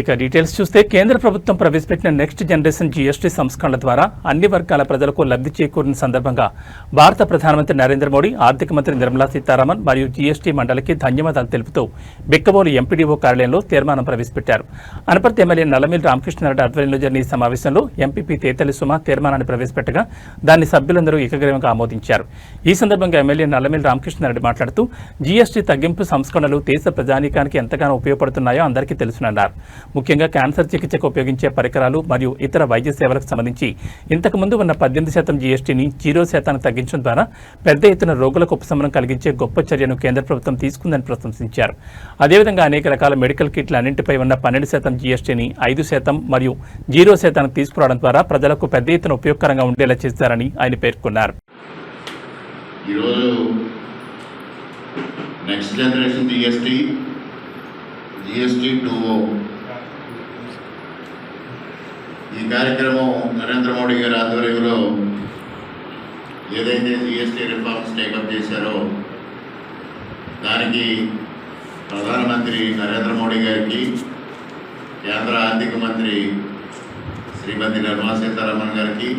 ఇక డీటెయిల్స్ చూస్తే కేంద్ర ప్రభుత్వం ప్రవేశపెట్టిన నెక్స్ట్ జనరేషన్ జీఎస్టీ సంస్కరణల ద్వారా అన్ని వర్గాల ప్రజలకు లబ్ధి చేకూరిన సందర్భంగా భారత ప్రధానమంత్రి నరేంద్ర మోడీ ఆర్థిక మంత్రి నిర్మలా సీతారామన్ మరియు జీఎస్టీ మండలికి ధన్యవాదాలు తెలుపుతూ బిక్కబోలు ఎంపీడీఓ కార్యాలయంలో తీర్మానం ప్రవేశపెట్టారు. అనపర్తి ఎమ్మెల్యే నల్లమిల్ రామకృష్ణారెడ్డి ఆధ్వర్యంలో జరిగిన ఈ సమావేశంలో ఎంపీపీ తేతలి సుమ తీర్మానాన్ని ప్రవేశపెట్టగా దాన్ని సభ్యులందరూ ఏకగ్రీవంగా ఆమోదించారు. ఈ సందర్భంగా ఎమ్మెల్యే నల్లమిల్ రామకృష్ణారెడ్డి మాట్లాడుతూ జీఎస్టీ తగ్గింపు సంస్కరణలు దేశ ప్రజానీకానికి ఎంతగానో ఉపయోగపడుతున్నాయో అందరికీ తెలుసునన్నారు. ముఖ్యంగా క్యాన్సర్ చికిత్సకు ఉపయోగించే పరికరాలు మరియు ఇతర వైద్య సేవలకు సంబంధించి ఇంతకుముందు ఉన్న పద్దెనిమిది శాతం జీఎస్టీని జీరో శాతానికి తగ్గించడం ద్వారా పెద్ద ఎత్తున రోగులకు ఉపశమనం కలిగించే గొప్ప చర్యను కేంద్ర ప్రభుత్వం తీసుకుందని ప్రశంసించారు. అదేవిధంగా అనేక రకాల మెడికల్ కిట్ల అన్నింటిపై ఉన్న పన్నెండు శాతం జీఎస్టీని ఐదు శాతం మరియు జీరో శాతానికి తీసుకురావడం ద్వారా ప్రజలకు పెద్ద ఎత్తున ఉపయోగకరంగా ఉండేలా చేశారని ఆయన పేర్కొన్నారు. ఈరోజు next generation GST GST two కార్యక్రమం నరేంద్ర మోడీ గారి ఆధ్వర్యంలో ఏదైతే జిఎస్టీ రిఫార్మ్స్ టేకప్ చేశారో దానికి ప్రధానమంత్రి నరేంద్ర మోడీ గారికి కేంద్ర ఆర్థిక మంత్రి శ్రీమతి నిర్మలా సీతారామన్ గారికి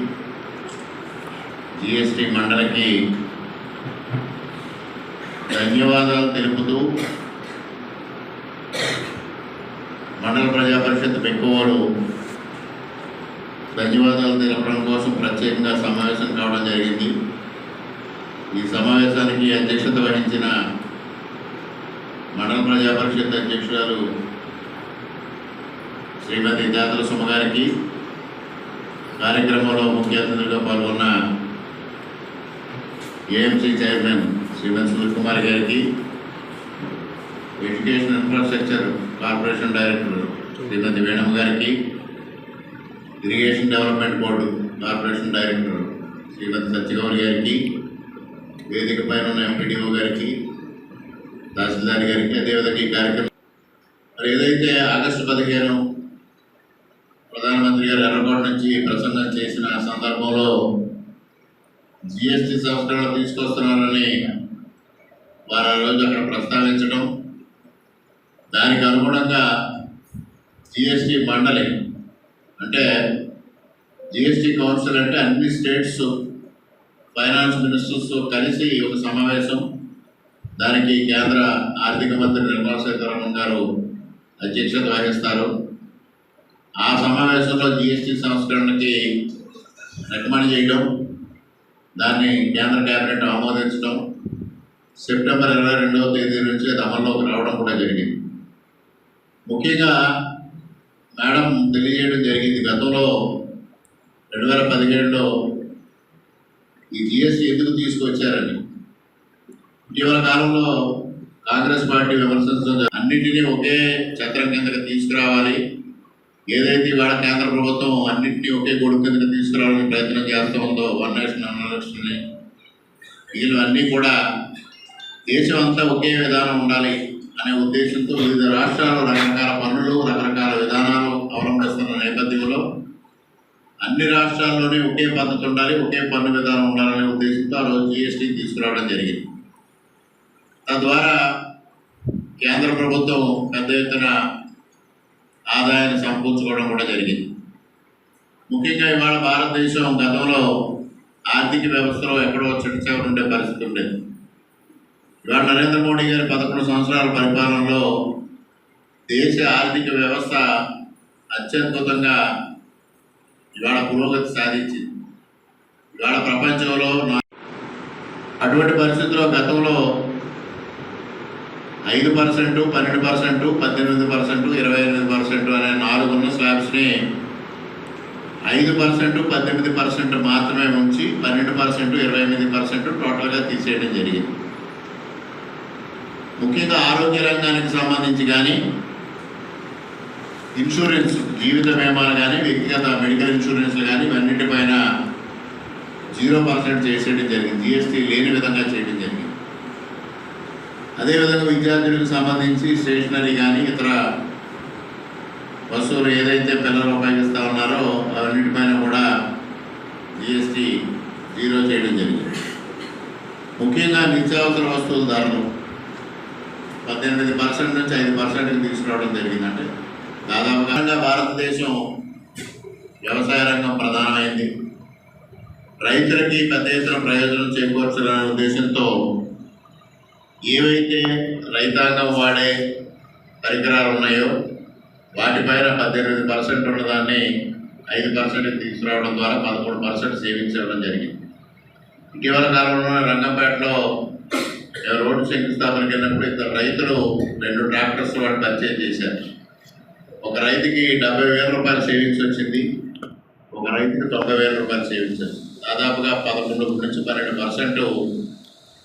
జిఎస్టీ మండలికి ధన్యవాదాలు తెలుపుతూ మండల ప్రజా పరిషత్ పెక్కువలు ధన్యవాదాలు తెలపడం కోసం ప్రత్యేకంగా సమావేశం కావడం జరిగింది. ఈ సమావేశానికి అధ్యక్షత వహించిన మండల ప్రజా పరిషత్ అధ్యక్షురాలు శ్రీమతి జాతర సుమ గారికి కార్యక్రమంలో ముఖ్య అతిథులుగా పాల్గొన్న ఏఎంసీ చైర్మన్ శ్రీమతి సునీల్ కుమార్ గారికి education infrastructure corporation director Shrimati Venamma గారికి irrigation development board corporation director Shrimati Satyagauri గారికి వేదిక పైన ఉన్న ఎంపీడీఓ గారికి తహసీల్దార్ గారికి అదేవిధంగా ఈ కార్యక్రమం మరి ఏదైతే ఆగస్టు పదిహేను ప్రధానమంత్రి గారు ఎర్రకోట నుంచి ప్రసంగం చేసిన సందర్భంలో జిఎస్టీ సంస్కరణ తీసుకొస్తున్నారని వారు ఆ రోజు అక్కడ ప్రస్తావించడం దానికి అనుగుణంగా జిఎస్టీ మండలి అంటే జిఎస్టీ కౌన్సిల్ అంటే అన్ని స్టేట్స్ ఫైనాన్స్ మినిస్టర్స్ కలిసి ఒక సమావేశం. దానికి కేంద్ర ఆర్థిక మంత్రి నిర్మలా సీతారామన్ గారు అధ్యక్షత వహిస్తారు. ఆ సమావేశంలో జిఎస్టీ సంస్కరణకి రికమెండ్ చేయడం దాన్ని కేంద్ర కేబినెట్ ఆమోదించడం. సెప్టెంబర్ ఇరవై రెండవ తేదీ నుంచి అది అమల్లోకి రావడం కూడా జరిగింది. ముఖ్యంగా మేడం తెలియజేయడం జరిగింది. గతంలో రెండు వేల పదిహేడులో ఈ జిఎస్టీ ఎందుకు తీసుకొచ్చారని? ఇటీవల కాలంలో కాంగ్రెస్ పార్టీ విమర్శించడం అన్నింటినీ ఒకే చక్రం కిందకి తీసుకురావాలి. ఏదైతే ఇవాళ కేంద్ర ప్రభుత్వం అన్నింటినీ ఒకే గొడుగు కిందకి తీసుకురావాలని ప్రయత్నం చేస్తూ ఉందో వన్ నేషన్ వన్ ఎలక్షన్ని వీళ్ళు అన్నీ కూడా దేశం అంతా ఒకే విధానం ఉండాలి అనే ఉద్దేశంతో వివిధ రాష్ట్రాలు రకరకాల పనులు రకరకాల విధానాలు అవలంబిస్తున్న నేపథ్యంలో అన్ని రాష్ట్రాల్లోనే ఒకే పద్ధతి ఉండాలి ఒకే పన్ను విధానం ఉండాలనే ఉద్దేశంతో ఆ రోజు జిఎస్టీ తీసుకురావడం జరిగింది. తద్వారా కేంద్ర ప్రభుత్వం పెద్ద ఎత్తున ఆదాయాన్ని సమకూర్చుకోవడం కూడా జరిగింది. ముఖ్యంగా ఇవాళ భారతదేశం గతంలో ఆర్థిక వ్యవస్థలో ఎక్కడో చిట్టచేవరు ఉండే పరిస్థితి ఉండేది. ఇవాళ నరేంద్ర మోడీ గారి పదకొండు సంవత్సరాల పరిపాలనలో దేశ ఆర్థిక వ్యవస్థ అత్యద్భుతంగా ఇవాళ పురోగతి సాధించింది. ఇవాళ ప్రపంచంలో అటువంటి పరిస్థితుల్లో గతంలో ఐదు పర్సెంట్ పన్నెండు పర్సెంట్ పద్దెనిమిది పర్సెంట్ ఇరవై ఎనిమిది పర్సెంట్ అనే నాలుగు ఉన్న స్లాబ్స్ని ఐదు పర్సెంట్ పద్దెనిమిది పర్సెంట్ మాత్రమే ఉంచి పన్నెండు పర్సెంట్ ఇరవై ఎనిమిది పర్సెంట్ టోటల్గా తీసేయడం జరిగింది. ముఖ్యంగా ఆరోగ్య రంగానికి సంబంధించి కానీ ఇన్సూరెన్స్ జీవిత బీమాలు కానీ వ్యక్తిగత మెడికల్ ఇన్సూరెన్స్లు కానీ ఇవన్నిటిపైన జీరో పర్సెంట్ చేసేయడం జరిగింది. జిఎస్టీ లేని విధంగా చేయడం జరిగింది. అదేవిధంగా విద్యార్థులకు సంబంధించి స్టేషనరీ కానీ ఇతర వస్తువులు ఏదైతే పిల్లలు ఉపయోగిస్తూ ఉన్నారో అవన్నిటిపైన కూడా జిఎస్టీ జీరో చేయడం జరిగింది. ముఖ్యంగా నిత్యావసర వస్తువుల ధరలు పద్దెనిమిది పర్సెంట్ నుంచి ఐదు పర్సెంట్కి తీసుకురావడం జరిగిందంటే దాదాపుగా భారతదేశం వ్యవసాయ రంగం ప్రధానమైంది. రైతులకి పెద్ద ఎత్తున ప్రయోజనం చేకూర్చాలనే ఉద్దేశంతో ఏవైతే రైతాంగం వాడే పరికరాలు ఉన్నాయో వాటిపైన పద్దెనిమిది పర్సెంట్ ఉన్నదాన్ని ఐదు పర్సెంట్ తీసుకురావడం ద్వారా పదమూడు పర్సెంట్ సేవించడం జరిగింది. ఇటీవల కాలంలో రంగంపేటలో రోడ్డు శంకుస్థాపన వెళ్ళినప్పుడు ఇద్దరు రైతులు రెండు ట్రాక్టర్స్ వాళ్ళు పర్చేజ్ చేశారు. ఒక రైతుకి డెబ్బై వేల రూపాయల సేవింగ్స్ వచ్చింది. ఒక రైతుకి తొంభై వేల రూపాయల సేవింగ్స్ వచ్చింది. దాదాపుగా పదకొండు నుంచి పన్నెండు పర్సెంట్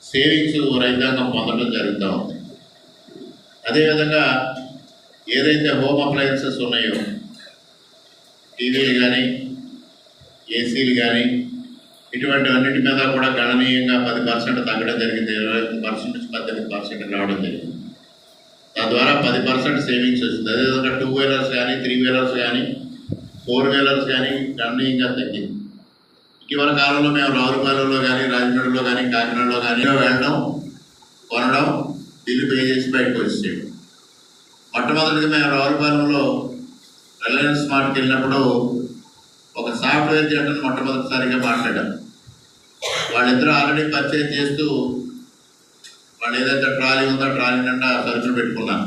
సేవింగ్స్ రైతాంగం పొందడం జరుగుతూ ఉంది. అదేవిధంగా ఏదైతే హోమ్ అప్లయన్సెస్ ఉన్నాయో టీవీలు కానీ ఏసీలు కానీ ఇటువంటి అన్నిటి మీద కూడా గణనీయంగా పది పర్సెంట్ తగ్గడం జరిగింది. ఇరవై ఐదు పర్సెంట్ నుంచి పద్దెనిమిది పర్సెంట్ రావడం జరిగింది. తద్వారా పది పర్సెంట్ సేవింగ్స్ వస్తుంది. అదేవిధంగా టూ వీలర్స్ కానీ త్రీ వీలర్స్ కానీ ఫోర్ వీలర్స్ కానీ గణనీయంగా తగ్గింది. ఇటీవల కాలంలో మేము రావులపాలెంలో కానీ రాజమండ్రిలో కానీ కాకినాడలో కానీ వెళ్ళడం కొనడం బిల్లు పే చేసి బయటకు వచ్చేయడం మొట్టమొదటిగా మేము రావులపాలెంలో రిలయన్స్ మార్ట్కి వెళ్ళినప్పుడు ఒక సాఫ్ట్వేర్ జంటను మొట్టమొదటిసారిగా మాట్లాడాం. వాళ్ళిద్దరూ ఆల్రెడీ పర్చేజ్ చేస్తూ వాళ్ళు ఏదైతే ట్రాలీ ఉందో ట్రాలీ నిండా సరుకులు పెట్టుకున్నారు.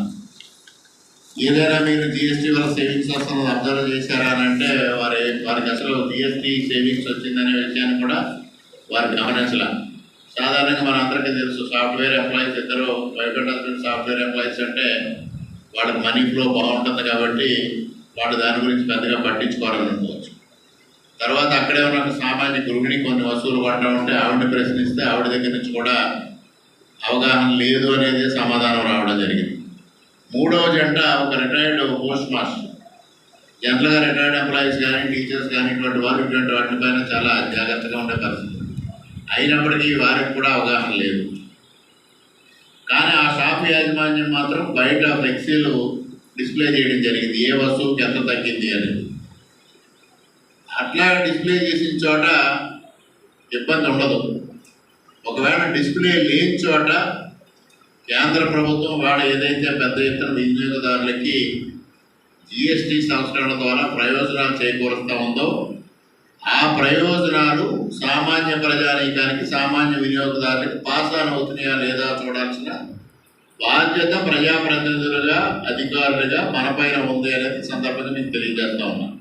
ఏదైనా మీరు జిఎస్టీ వల్ల సేవింగ్స్ వస్తున్నది అబ్జర్వ్ చేశారా అని అంటే వారి వారికి అసలు జిఎస్టీ సేవింగ్స్ వచ్చిందనే విషయాన్ని కూడా వారు గమనించలే. సాధారణంగా మన అందరికీ తెలుసు సాఫ్ట్వేర్ ఎంప్లాయీస్ ఇద్దరు వైఫ్ హస్బెండ్ సాఫ్ట్వేర్ ఎంప్లాయీస్ అంటే వాళ్ళకి మనీ ఫ్లో బాగుంటుంది కాబట్టి వాళ్ళు దాని గురించి పెద్దగా పట్టించుకోవాలని అనుకోవచ్చు. తర్వాత అక్కడే ఉన్న సామాన్య గృహిణి కొన్ని వస్తువులు కొంటా ఉంటే ఆవిడని ప్రశ్నిస్తే ఆవిడ దగ్గర నుంచి కూడా అవగాహన లేదు అనేది సమాధానం రావడం జరిగింది. మూడవ జంట ఒక రిటైర్డ్ పోస్ట్ మాస్టర్ జనరల్గా రిటైర్డ్ ఎంప్లాయీస్ కానీ టీచర్స్ కానీ ఇటువంటి వారు ఇటువంటి వాటిపైన చాలా జాగ్రత్తగా ఉండే పరిస్థితి. అయినప్పటికీ వారికి కూడా అవగాహన లేదు. కానీ ఆ షాప్ యాజమాన్యం మాత్రం బయట ఫ్లెక్సీలు డిస్ప్లే చేయడం జరిగింది. ఏ వస్తువుకి ఎంత తగ్గింది అనేది. అట్లా డిస్ప్లే చేసిన చోట ఇబ్బంది ఉండదు. ఒకవేళ డిస్ప్లే లేని చోట కేంద్ర ప్రభుత్వం వాళ్ళ ఏదైతే పెద్ద ఎత్తున వినియోగదారులకి జిఎస్టి సంస్కరణ ద్వారా ప్రయోజనాలు చేకూరుస్తూ ఉందో ఆ ప్రయోజనాలు సామాన్య ప్రజానీకానికి సామాన్య వినియోగదారులకు పాస్ ఆన్ అవుతున్నాయా లేదా చూడాల్సిన బాధ్యత ప్రజాప్రతినిధులుగా అధికారులుగా మనపైన ఉంది అనేది సందర్భంగా మీకు తెలియజేస్తా ఉన్నాను